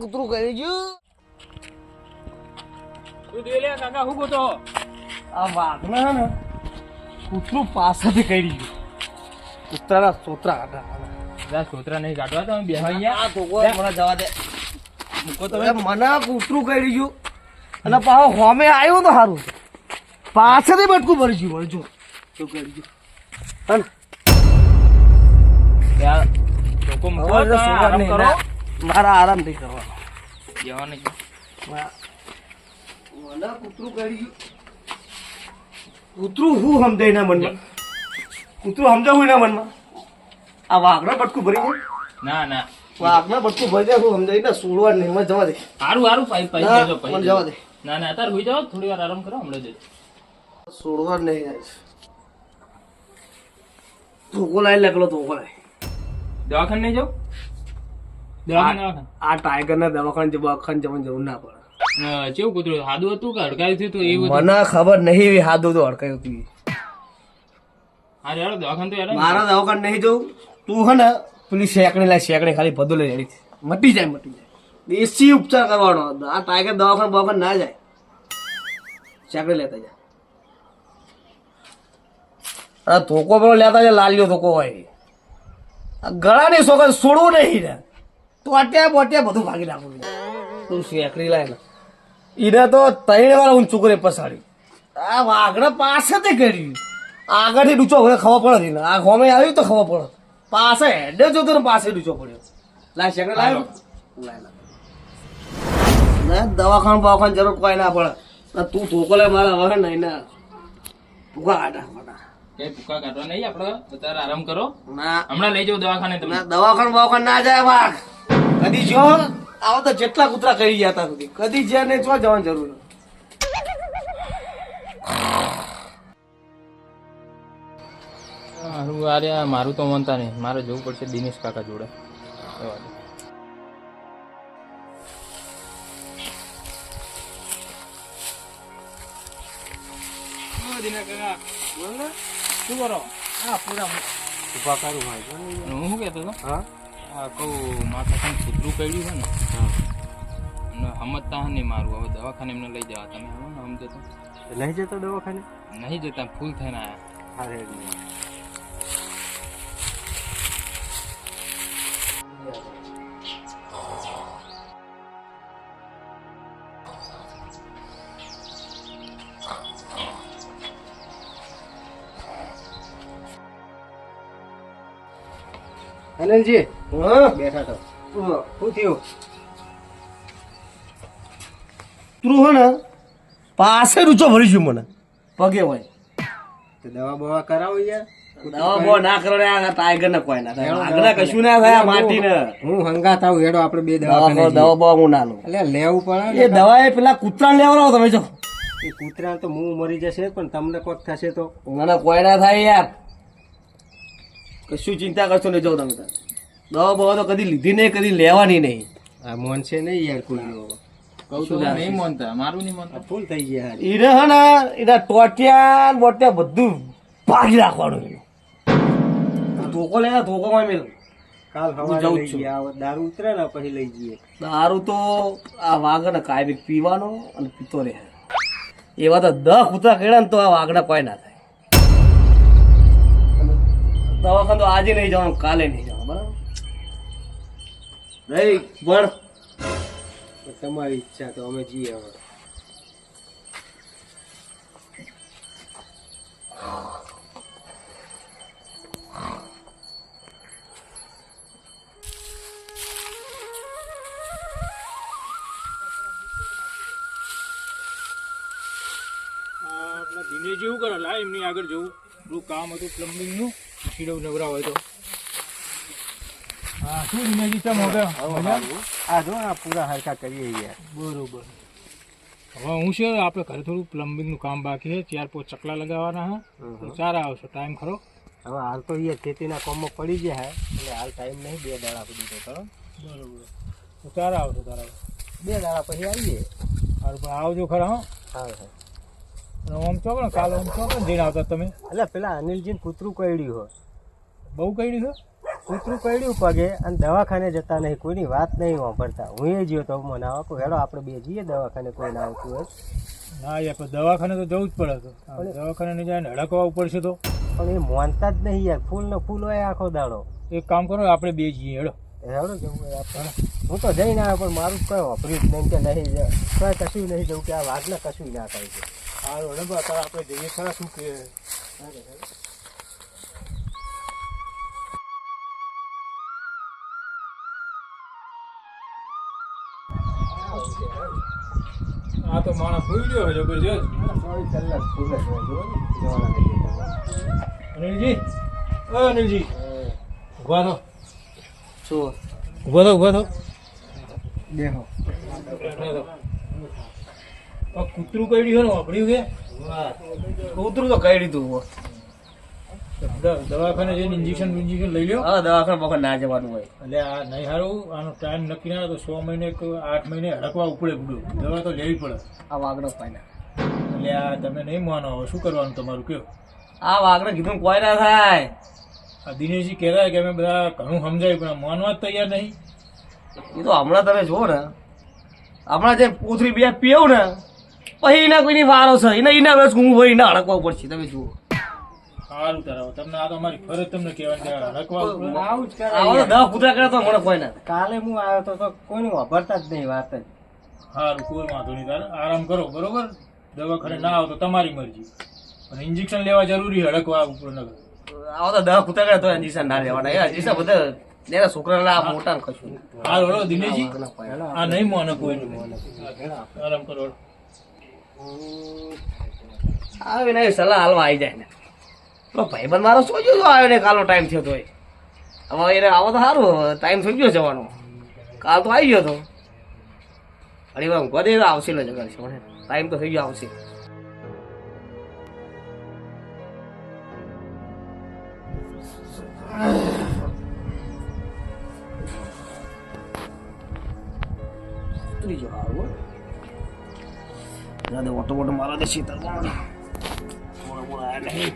કૂતરું કરી ગયું. તું દે લે કાકા હું ગોતો? આ વાઘને હે ને કૂતરું પાસેથી કરી ગયું. કૂતરાના સોતરા કાઢા જા છોતરા નહીં કાઢવા તમે અહીંયા. આ કોઈ મને જવા દે. મૂકો તમે. મને કૂતરું કરી ગયું. અને પાછો હોમે આવ્યું તો સારું પાછળથી બટકું ભરી ગયું મને જો. શું કરી ગયું. અને સુગર આરામ કરો. મારા કરવાનો. બેહવા નહીં મને કૂતરું કરી કૂતરું હું સમજાય ના મનમાં? કૂતરું સમજાવું ના મનમાં? આ વાઘના બટકું ભરી જાય ના ના. વાઘના બટકું ભરી જાય હું સમજાય ને સુડવા નહીં મને જવા દે. હારું હારું પાઈ પાઈ મને જવા દે. ના ના અત્યારે હોઈ જાઓ થોડી વાર આરામ કરો હમણાં જજો સોડવા નહીં જાય ધોકો લાવી લાગલો ધોકો લાવી દવાખાને નહીં દવાખાને આ ટાઈગર ના દવાખાને દવાખાને જવાની જરૂર ના પડે. અ, કૂતરું? સાદું હતું કે હડકાયું હતું? એવું મને ખબર નહીં એવી હાથું તો હડકાયું હતું. હા યાર દવાખાને તો યાર મારા દવાખાને નહીં જવું તું હે ને પેલી શેકણી લાય શેકણી ખાલી બધું લઈ મટી જાય મટી જાય. દેશી ઉપચાર કરવાનો. આ ટાઈગર દવાખાને દવાખાને ના જાય. શેકણી લેતા જાય આ ધોકો પેલો લેતા જાય લાલ્યો ધોકો હોય. ગળાની સોગન છોડવું નહીં ને. ટોટ્યા બોટ્યા બધું ભાગી નાખવું તું શેકડી લાય ને. ઈને તો ત્રણ વાર ઊંચું કરે પસાડી આ વાઘને પાસેથી કર્યું. આગળથી ડૂચો હવે ખબર પડે ને આ ગોમે આવ્યું તો ખબર પડે. પાસે હેડે જોતો ને પાસે ડૂચો પડ્યો. લાય શેકડે લાય લાય દવાખાન બવાખાન જરૂર કોઈ ના પડે. તું ધોકો લે મારા હવે નહીં ના. ભૂખા કાઢા. કઈ ભૂકા કાઢવા નહીં આપણે અત્યારે આરામ કરો. ના. હમણાં લઈ જાઓ દવાખાને તમે ના દવાખાન ના જાય વાઘ કદી જો આવો તો જેટલા કૂતરા કરી ગયા હતા સુધી. કદી જ્યાં ને ચો જવાની જરૂર. મારું અરે આ મારું તો માનતા નહીં. મારે જવું પડશે દિનેશ કાકા જોડે. જવા દિનેશ કાકા, બોલ ને. શું કરો હા પૂરા ઊભા કરું ભાઈ. હું શું કહેતો હતો? હા? આ કહું માથા કાંઈ છૂતરું કર્યું છે ને. હા. સમજતા નહીં મારું. હવે દવાખાને એમને લઈ જવા. તમે સમજો તો નહીં જતો દવાખાને? નહીં જતા ફૂલ થઈને આવ્યા અરે અનિલજી. બેઠા તો શું થયું? તું હો ને પાસે રૂચો ભરી છું મને. પગે હોય. તો દવા બવા કરાવો યાર. દવા ના કરો આ ટાઈગર ને કોઈ ના થાય. આગળ કશું ના થાય માટી ને હું હંગાત આવું હેડો આપણે બે દવા દવા હું ના લઉં એટલે લેવું પડે એ દવા એ પેલા કૂતરા તમે જો. એ કૂતરા તો મું મરી જશે પણ તમને કોક થશે તો. મને કોઈ ના થાય યાર. કશું ચિંતા કરશો નહીં જાઓ તમે. દવા બવા તો કદી લીધી નહીં કદી લેવાની નહીં. આ મોન છે નહીં યાર કોઈ કહું તો નહીં માનતા? મારું નહીં માનતા? ફૂલ થઈ ગયા. ઈને હે ને એના ટોટિયા બોટિયા બધું ભાગી રાખવાનું એનું. ધોકો લે ધોકો માં મેલ. કાલ સવારે જાઉં છું. ગયા દારૂ ઉતરે ને પછી લઈ જઈએ. દારૂ તો આ વાઘને કાયમી પીવાનો અને પીતો રહે. એવા તો દહ ઉતરા કર્યા ને તો આ વાઘના કોઈ ના થાય. દવાખાને તો આજે નહીં જવાનું કાલે નહીં જવાનું બરાબર? નહીં પણ તમારી ઈચ્છા તો અમે જઈએ હવે. આપણા દિનેશ જેવું કરે? લા એમની આગળ જવું. થોડું કામ હતું પ્લમ્બિંગનું શીડો નવરા હોય તો. હા શું દિનેશજી ચમ હવે? આ જો આ પૂરા હરખા કરીએ યાર બરોબર. હવે હું છે આપણે ઘરે થોડું પ્લમ્બિંગનું કામ બાકી છે. ચાર પોચ ચકલા લગાવવાના હા તો સારા આવશે. ટાઈમ ખરો? હવે હાલ તો યાર ખેતીના કોમમાં પડી ગયા હે. એટલે હાલ ટાઈમ નહીં બે દાડા સુધી તો કરો બરોબર. તો સારા આવશે તારા બે દાડા પછી આવીએ. સારું પણ આવજો ખરા હો. હા હા. ઓમ ચોક ને કાલે ઓમ ચોક ને જઈને આવતા તમે? એટલે પેલા અનિલજીને કૂતરું કરડ્યું હોય. બહુ કઈ છે કૂતરું કહ્યું પગે અને દવાખાને જતા નહીં કોઈની વાત નહીં વાપરતા. હું એ જ્યો તો મને આવો હેડો આપણે બે જઈએ દવાખાને કોઈ ના આવતું હોય. ના યાર પણ દવાખાને તો જવું જ પડે તો. દવાખાને નહીં જાય ને હડકવા પડશે તો. પણ એ માનતા જ નહીં યાર. ફૂલ ને ફૂલ હોય આખો દાડો. એક કામ કરો આપણે બે જઈએ હેડો. હેડો જવું આપણે. હું તો જઈને આવ્યો પણ મારું કઈ વાપર્યું જ નહીં કે નહીં કઈ કશું નહીં જવું કે આ વાઘને કશું ના થાય છે. સારું હેડો અત્યારે આપણે જઈએ ખરા શું કે? આ તો માણસ હોઈ ગયો કલાક ફૂલ જ. અનિલજી? ઓ અનિલજી. ઊભા થો શું ઊભા થો ઊભા થો દેહો કૂતરું કઈ ને વાપર્યું કે કૂતરું તો કઈ દીધું દવાખાને જઈને ઇન્જેક્શન ઇન્જેક્શન લઈ લ્યો. હા દવાખાને વખત ના જવાનું હોય. એટલે આ નહીં સારું આનો ટાઈમ નક્કી ના તો સો મહિને કે આઠ મહિને હડકવા ઉપડે બધું દવા તો લેવી પડે. આ વાઘનો પાયના એટલે આ તમે નહીં માનો હવે શું કરવાનું તમારું કયો? આ વાઘને કીધું કોઈ ના થાય. આ દિનેશજી કહેતા કે અમે બધા ઘણું સમજાયું પણ માનવા જ તૈયાર નહીં. એ તો હમણાં તમે જુઓ ને. હમણાં જે પૂતરી બે પીવું ને પછી એના કોઈની વારો છે. એના એના વેસ હું હોય એના હડકવા પડશે તમે જુઓ. સારું તારા તમને આ તો અમારી ફરજ તમને કહેવાની કે હડકવા ઉપડે આવું જ કરે આવો તો કૂતરા કરે તો મને કોઈ ના કાલે હું આવ્યો તો તો કોઈને વાપરતા જ નહીં વાત જ. સારું કોઈ વાંધો નહીં તારે. આરામ કરો બરોબર? દવાખાને ના આવો તો તમારી મરજી. પણ ઇન્જેક્શન લેવા જરૂરી હડકવા ઉપર ન આવો તો દવા કૂતરા કરે તો ઇન્જેક્શન ના લેવાના. ઇન્જેક્શન બધા નેરા છોકરાના આ મોટા ને કશું હાલ હળો દિનેશજી. પાયના. આ નહીં મોને કોઈ આરામ કરો આવે ને સલાહ હાલવા આવી જાય ને. પેલો ભાઈબંધ મારો સોજો તો આવ્યો ને કાલનો ટાઈમ થયો તોય હવે એને આવો તો સારું ટાઈમ થઈ ગયો જવાનો. કાલ તો આવી ગયો તો. અરે ભાઈ ઊંઘવા દે આવશે ને જગા ટાઈમ તો થઈ ગયો, આવશે. ઉતરી જાઓ, હારું ઓટો મોટો મારા દે મોડા મોડા આયા નહીં.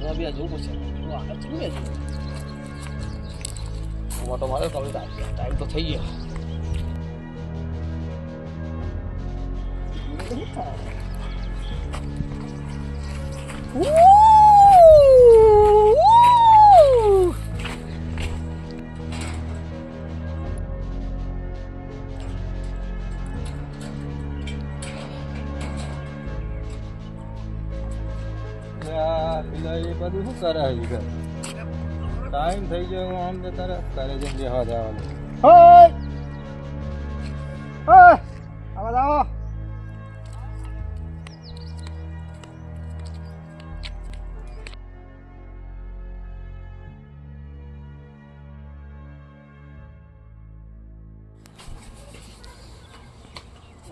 જરા બી આ જોવું પડશે જો આગળ ચડીએ છે મોટો મારે તો હવે ટાઈમ તો થઈ ગયો એ બધું શું કરે ટાઈમ થઈ ગયો હું આમ જતા રહે ઘરે જઈને બેહવા જવાનું. આવા.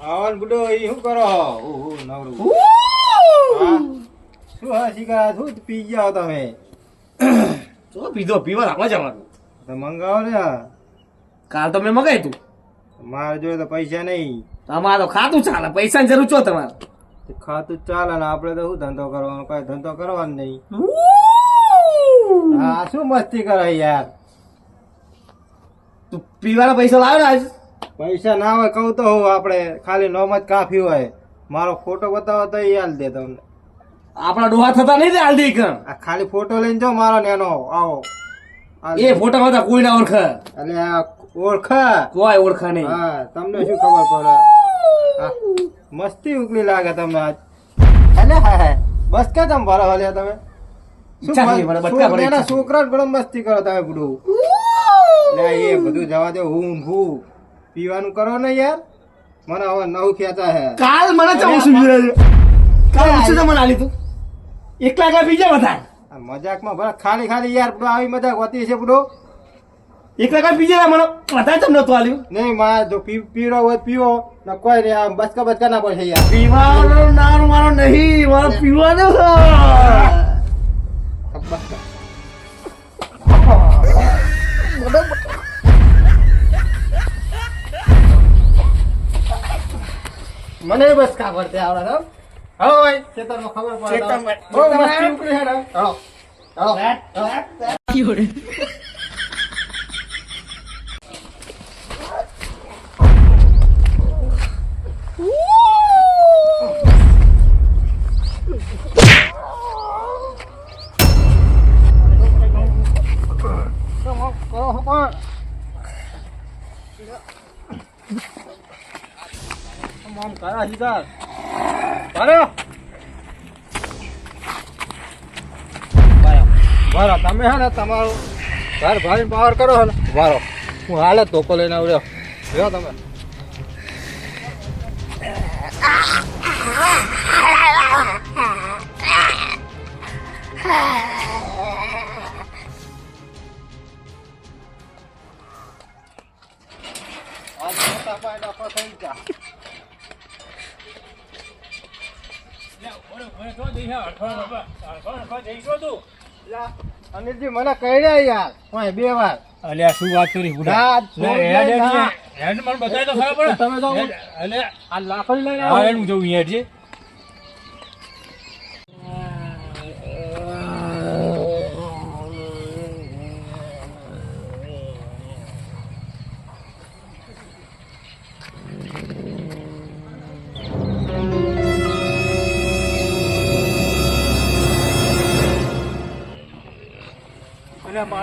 આવો આવન બુડો ઈ શું કરો ઓહો નવરું? શું હા શું પી ગયા તમે. તો પીધો પીવા રાખવા જવાનું. તો મંગાવો ને કાલ તો મેં મગાવી તું. મારે જોઈએ તો પૈસા નહીં. તમારે ખાતું ચાલે પૈસા ની જરૂર છો તમારે. ખાતું ચાલે ને આપણે તો શું ધંધો કરવાનો? કઈ ધંધો કરવાનો નહીં. હા શું મસ્તી કરે યાર? તું પીવાના પૈસા લાવે આજ. પૈસા ના હોય કહું તો હું આપણે. ખાલી નોમ જ કાફી હોય. મારો ફોટો બતાવો તો એ હાલ દે તમને. આપણા ડોહા થતા નહીં તે હાલદી આ ખાલી ફોટો લઈને જો મારો નેનો આવો. એ ફોટામાં કોઈ ના ઓળખે. એટલે ઓળખ? કોઈ ઓળખે નહીં. હા તમને શું ખબર પડે? મસ્તી ઉકલી લાગે તમને આજ. અલે હા હા. બસ કે તમે ભરો હલ્યા તમે. છોકરા ઘણો મસ્તી કરો તમે બધું એ બધું જવા દે હું હું પીવાનું કરો ને યાર. મને હવે નવું ખેંચા હે. કાલ મને ચવું કાલ ઉછે મને આલી તું. એકલા એકલા બીજા બધા? મજાકમાં ભલે ખાલી ખાલી યાર બધો આવી મજાક હોતી છે બધો એકલા એકલા બીજા મને વધારે તમને નતું આલ્યું નહીં માં જો પીરો હોય પીવો. ને કોઈ નહીં આમ બચકા બચકા ના પડશે યાર. પીવાનો નાનો મારો નહીં મારો પીવાનો. બચકા મને બસ આવડે છે હો ભાઈ ખેતરમાં ખબર પડે. ખેતરમાં. બહુ મસ્તી છે ને હળો હળો આમ કરા સીધા ભરો ભરો તમે હે ને તમારું ઘર ભાઈ પાવર કરો હે ને. વારો હું હાલે ધોકો લઈને આવ્યો રહ્યો તમે. આજ અનિલજી મને કહી રહ્યા યાર ઓય બે વાર. અલ્યા શું વાત કરી બુડા હેડ, મને બતાય તો ખરા પડે. હેડ, આ લાકડી લઈને હા, હેડ, હું જઉં હેડ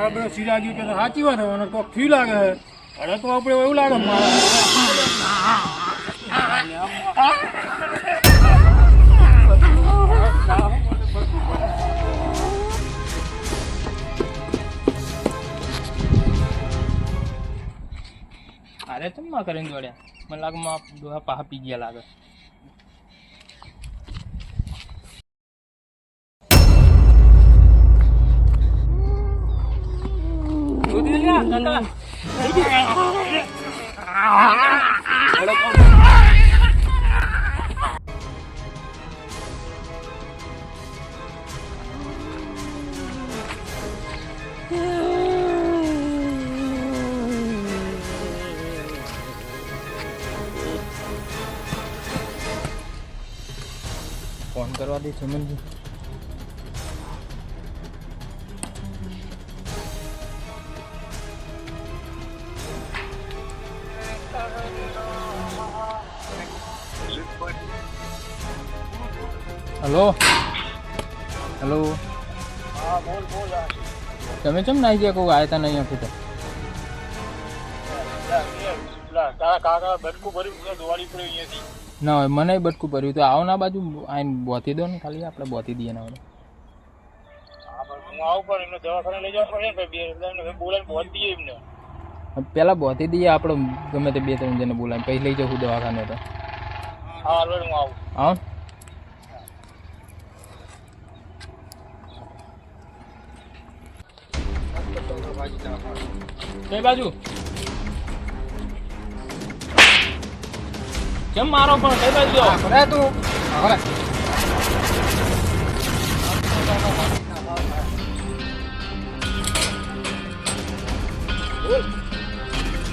મારા બધો કે સાચી વાત હવે કોક ફી લાગે. અરે તો આપણે એવું લાગે અરે તમે કરીને દોડ્યા મને લાગે માં પી ગયા લાગે. ફોન કરવા દે તમે કેમ નાઈ ગયા કોઈ આયતા નહીં આપી તો ના હોય મને બટકું ભર્યું તો આવો ના બાજુ આઈને બોતી દો ને ખાલી આપણે બોતી દઈએ ના પેલા બોતી દઈએ આપણે ગમે તે બે ત્રણ જણ બોલાય પછી લઈ જવું દવાખાને તો. આવો. કઈ બાજુ? કેમ મારો પણ? કઈ બાજુ જાઓ? તું. ભલે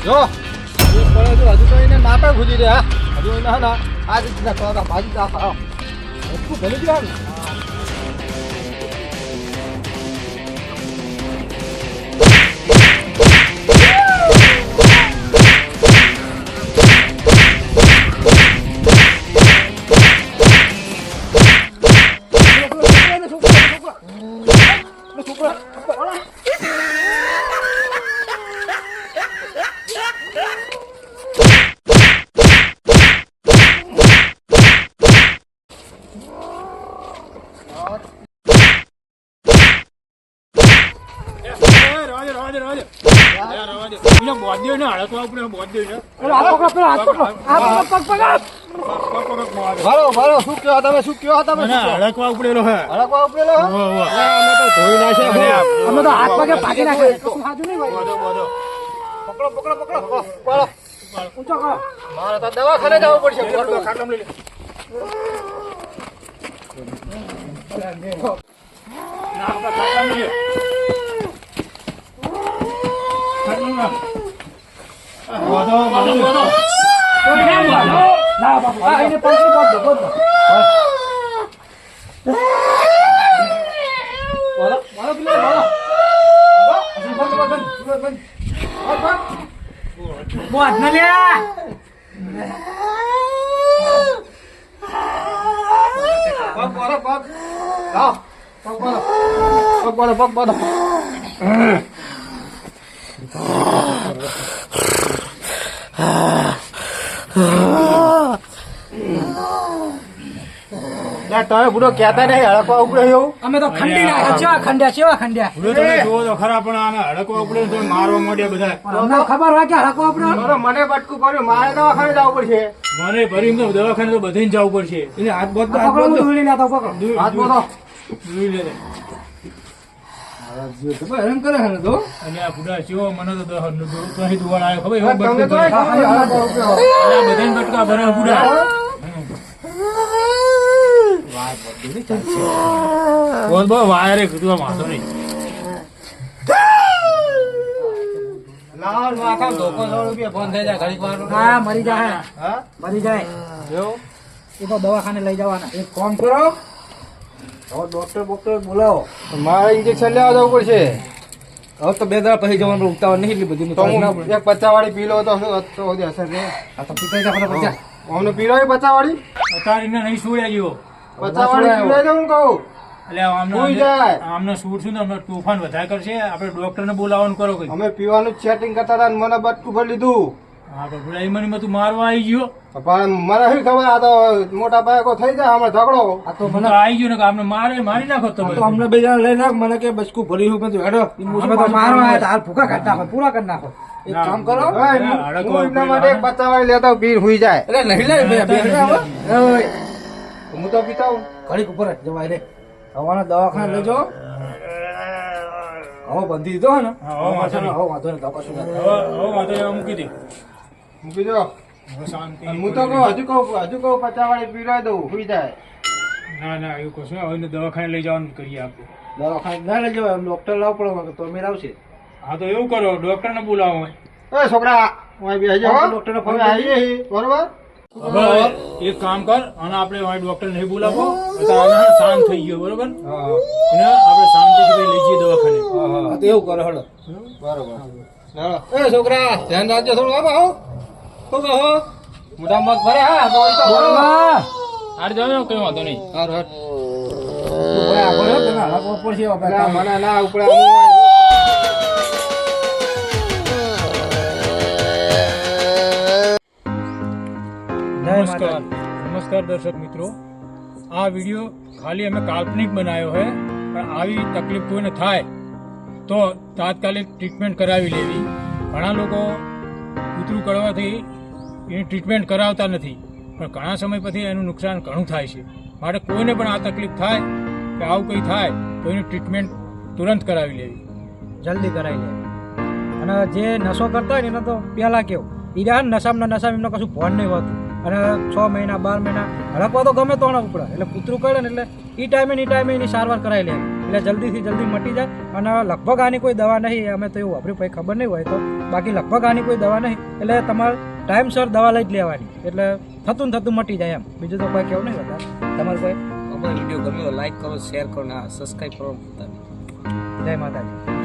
જો. ભલે હજુ તો એને નાપે ભૂજી દે હા હજુ ના ના આ રીતના તો ભાજી તા ખાઓ એટલું ભલે ગયા ભલો ભલો શું કહો તમે શું કયો તમે શું કહો? હડકવા ઉપડેલો હે હડકવા ઉપડેલો હે. અમે તો ધોઈ નાખ્યા. અમે તો હાથ પગે પાકી નાખ્યા કશું સાજુ નહીં ભાઈ. પકડો પકડો પકડો પકડો ઊંચો કરો મારે તો દવાખાને જવું પડશે લો, ખાટલામાં લઈ લે. ના, ખાટલામાં લઈ લે. વધો, વધો, વધો. ના બાપુ આ એને ધક્કો જ ના. બોલો બોલો પેલો બોલો હજી બંધ બંધ બંધ બંધ. બોધ ન લે. પગ બોલો પગ. લાવ. પગ બોલો પગ બોલો પગ બોલો તમે બુડો કેતા નહીં હડકવા ઉપડે એવું. અમે તો ખંડી ના ચેવા ખંડ્યા ચેવા ખંડ્યા? ભૂલો તમે જુઓ તો ખરા પણ આને હડકવા ઉપડે તો મારવા માંડ્યા બધા અમને ખબર હોય કે હડકો ઉપડે? મને બટકું પડ્યું મારે દવાખાને જવું પડશે. મને ભરી તો દવાખાને તો બધે જવું પડશે. એટલે હાથ બોધ લેતો પકડો. દૂર- હાથ દૂર- બોલો દૂર લે એમ કરે હે તો? અને આ બુડા ચેવો મને તો દહ- દો- ત્યાંથી દુવાળ આવ્યો. ખબર એવો તમે તો ભરે. હડકવા ઉપડ્યો. અને આ બધાને બટકા ભરે બુડા બોલ બોલ વાયરે કીધું આ વાંધો નહીં. લાવો, લો, આખા ધોકો સો રૂપિયા બંધ થઈ જાય ઘડીક વાર હા મરી જાય. હા? મરી જાય. એવું? એ તો દવાખાને લઈ જવાના. એક ફોન કરો. હવે ડોક્ટર બોક્ટર બોલાવો. મારે ઇન્જેક્શન લેવા જવું પડશે. હવે તો બે દાડા પછી જવાનું ઉગતાવા નહીં એટલી બધી તો હું એક પચાસ વાળી પી લો તો શું અસર આ તો અમને પી લો પચાસ વાળી એને નહીં છોડ્યા જેવો પચાસ વાળી પી લેજો હું કહું. એટલે આમને સુઈ જાય. આમને છૂટશું ને તોફાન વધારે કરશે. આપણે ડોક્ટરને બોલાવવાનું કરો અમે પીવાનું સેટિંગ કરતા હતા મને બટકું ભરી લીધું. હા તું મારવા આવી ગયો. પણ મને શું ખબર? આ તો મોટા બાયકો થઈ જાય હમણાં ઝઘડો. આ તો મને આવી ગયો ને કે આપણે મારે મારી નાખો તમે. તો અમને બે જણા લઈ નાખ મને કે બચકું ભરી હું કીધું હેડો અમે તો મારવા આવ્યા હાલ ભૂકા કાઢી નાખો પૂરા કરી નાખો. એક કામ કરો. હું એમના માટે લેતા હુઈ જાય. એટલે નહીં લે હું તો પીતા ઘડીક ઉપર જવાય રે. હવાના દવાખાને લેજો હવે બંધી દીધો ને? હા, હવે વાંધો નહીં. હવે વાંધો ને તો કશું ના હવે વાંધો નહીં, મૂકી દે. મૂકી દો. શાંતિ. હું તો કહું હજુ કહું હજુ કહું પચાસ વાળી દઉં હુઈ જાય. ના ના એવું કશું. હવે દવાખાને લઈ જવાનું કરીએ આપણે દવાખાને ના લઈ જવાય ડોક્ટર લાવ પડો તો મેર આવશે. હા તો એવું કરો ડોક્ટરને બોલાવો. એ છોકરા ફોન આવીએ? બરોબર? હવે એક કામ કર અને આપણે ડોક્ટર નહીં બોલાવો. શાંત થઈ ગયો બરોબર? હા. અને આપણે શાંતિથી લઈ જઈએ દવાખાને. એવું કરો હડો બરોબર. એ છોકરા ધ્યાન રાખજો થોડું આવો શું કહો. મોટા મગ ભરે હા તો અહીં તો હાર જાવ કઈ વાંધો નહીં. હારું, હારું. મને ના ઉપડે નમસ્કાર. નમસ્કાર દર્શક મિત્રો. આ વીડિયો ખાલી અમે કાલ્પનિક બનાવ્યો છે પણ આવી તકલીફ કોઈને થાય તો તાત્કાલિક ટ્રીટમેન્ટ કરાવી લેવી. ઘણા લોકો કૂતરું કરવાથી એની ટ્રીટમેન્ટ કરાવતા નથી. પણ ઘણા સમય પછી એનું નુકસાન ઘણું થાય છે. માટે કોઈને પણ આ તકલીફ થાય કે આવું કંઈ થાય, તો એની ટ્રીટમેન્ટ તુરંત કરાવી લેવી. જલ્દી કરાવી લે અને જે નશો કરતા હોય ને એને તો પહેલાં કેવું એ રહ્યા નશામાં એમને કશું ભણ નહીં હોતું. અને છ મહિના, બાર મહિના હડકવા તો ગમે તો ઉપડે, એટલે કૂતરું કરે ને એટલે એ ટાઈમે એ ટાઈમે એની સારવાર કરાવી લે. એટલે જલ્દીથી જલ્દી મટી જાય. અને લગભગ આની કોઈ દવા નહીં, અમે તો એવું વાપર્યું પછી ખબર નહીં હોય તો. બાકી લગભગ આની કોઈ દવા નહીં, એટલે તમારે ટાઈમસર દવા લઈ જ લેવાની. એટલે થતું ને થતું મટી જાય એમ. બીજું તો કોઈ કેવું નહીં હોતા. તમારે કોઈ? અમારો વીડિયો ગમ્યો લાઈક કરો શેર કરો ને સબસ્ક્રાઈબ કરો જય માતાજી.